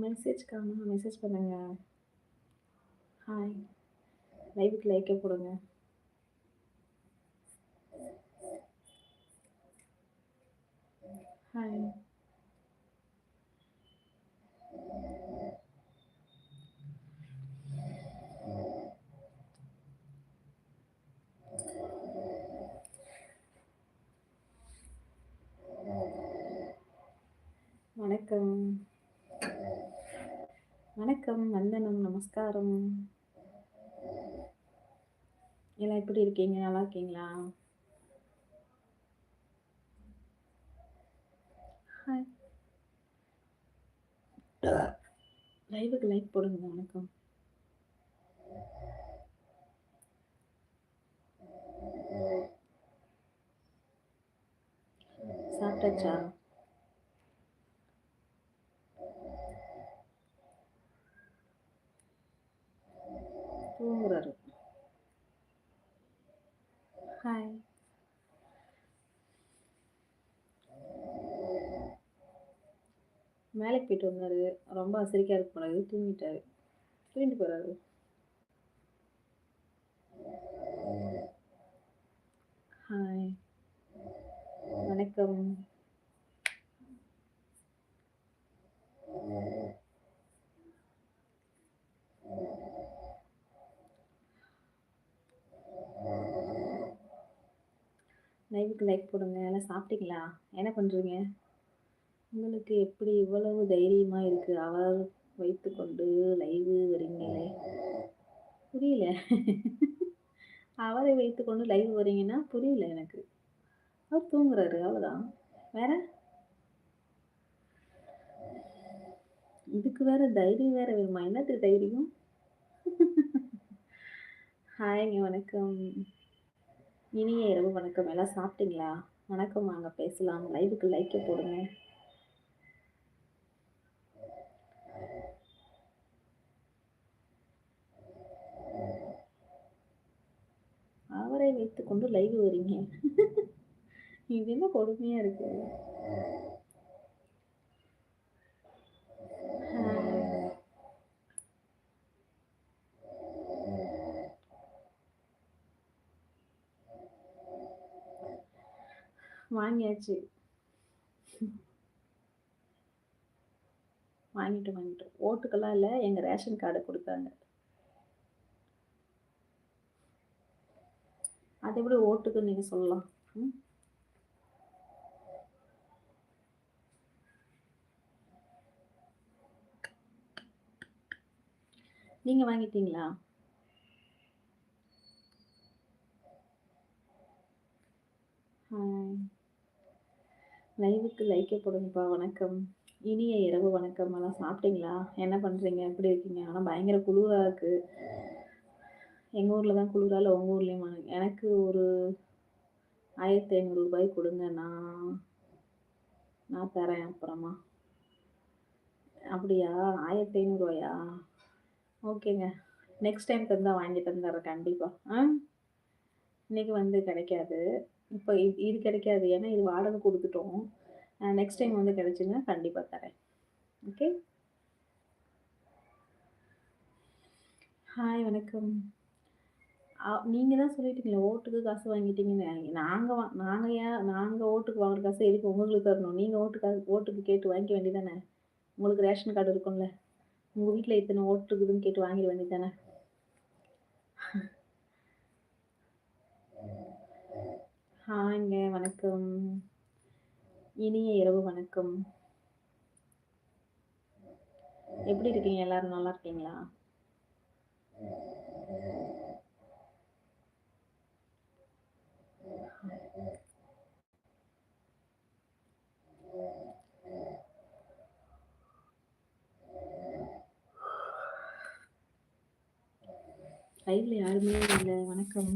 Message காணும் message பண்ணுங்க. Hi. லைவுக்கு லைக்கே போடுங்க. ஹாய். வணக்கம். வணக்கம், வந்தனம், நமஸ்காரம். எல்லாம் எப்படி இருக்கீங்க? நல்லா இருக்கீங்களா? ஹாய். லைவுக்கு லைக் போடுங்க. வணக்கம். சாப்பிட்டாச்சா? தூங்குறாரு. ஹாய். வேலைக்கு போயிட்டு வந்தாரு. ரொம்ப அசரிக்கா இருக்கு இருக்கு. தூங்கிட்டாரு. தூங்கிட்டு போறாரு. ஹாய். வணக்கம். லைவுக்கு லைக் போடுங்க. எல்லாம் சாப்பிட்டீங்களா? என்ன பண்ணுறீங்க உங்களுக்கு எப்படி இவ்வளவு தைரியமாக இருக்குது அவர் வைத்துக்கொண்டு லைவு வரீங்களே! புரியல. அவரை வைத்துக்கொண்டு லைவ் வரீங்கன்னா, புரியல எனக்கு. அவர் தூங்குறாரு. அவ்வளோதான். வேற? இதுக்கு வேற தைரியம் வேற வேணுமா? என்னது தைரியம்? ஹாய்ங்க. வணக்கம். இனிய இரவு வணக்கம். எல்லாம் சாப்பிட்டீங்களா? வணக்கம் வாங்க பேசலாம். லைவுக்கு லைக்கே போடுங்க. அவரை வைத்துக்கொண்டு லைவ் வரீங்க. இது என்ன கொடுமையா இருக்கு? வாங்கியாச்சு. வாங்கிட்டு வாங்கிட்டு ஓட்டுக்கெல்லாம் இல்லை எங்க ரேஷன் கார்டை கொடுத்தாங்க அது எப்படி ஓட்டுக்குன்னு நீங்க சொல்லலாம்? ம். நீங்க வாங்கிட்டீங்களா? ஹாய். லைவுக்கு லைக்கே போடுங்கப்பா. வணக்கம். இனிய இரவு வணக்கம். எல்லாம் சாப்பிட்டீங்களா? என்ன பண்ணுறீங்க எப்படி இருக்கீங்க? ஆனால் பயங்கர குளிராக இருக்குது எங்கள் ஊரில் தான் குளிரா இல்லை உங்கள் ஊர்லயுமா? எனக்கு ஒரு ஆயிரத்தி ஐநூறு ரூபாய் கொடுங்க நான் நான் தரேன் அப்புறமா. அப்படியா? ஆயிரத்தி ஐநூறுரூவாயா ஓகேங்க. நெக்ஸ்ட் டைம் தந்தால் வாங்கி தந்துடுறேன் கண்டிப்பாக ஆ? இன்னைக்கு வந்து கிடைக்காது. இப்போ இது இது கிடைக்காது. ஏன்னா இது வாடகை கொடுத்துட்டோம் நெக்ஸ்ட் டைம் வந்து கிடைச்சுன்னா கண்டிப்பாக தரேன். ஓகே. ஹாய் வணக்கம். நீங்கள் தான் சொல்லிட்டீங்களே ஓட்டுக்கு காசு வாங்கிட்டீங்கன்னு. நாங்கள் வா நாங்கள் ஏன் நாங்கள் ஓட்டுக்கு வாங்குற காசு எதுக்கு உங்களுக்கு தரணும்? நீங்கள் ஓட்டுக்கு ஓட்டுக்கு கேட்டு வாங்கிக்க வேண்டியதானே உங்களுக்கு ரேஷன் கார்டு இருக்கும்ல. உங்கள் வீட்டில் இத்தனை ஓட்டு இருக்குதுன்னு கேட்டு வாங்கிட வேண்டியதானே ஹாய்ங்க. வணக்கம். இனிய இரவு வணக்கம். எப்படி இருக்கீங்க? எல்லாரும் நல்லா இருக்கீங்களா? லைவ்ல யாருமே இல்ல. வணக்கம்.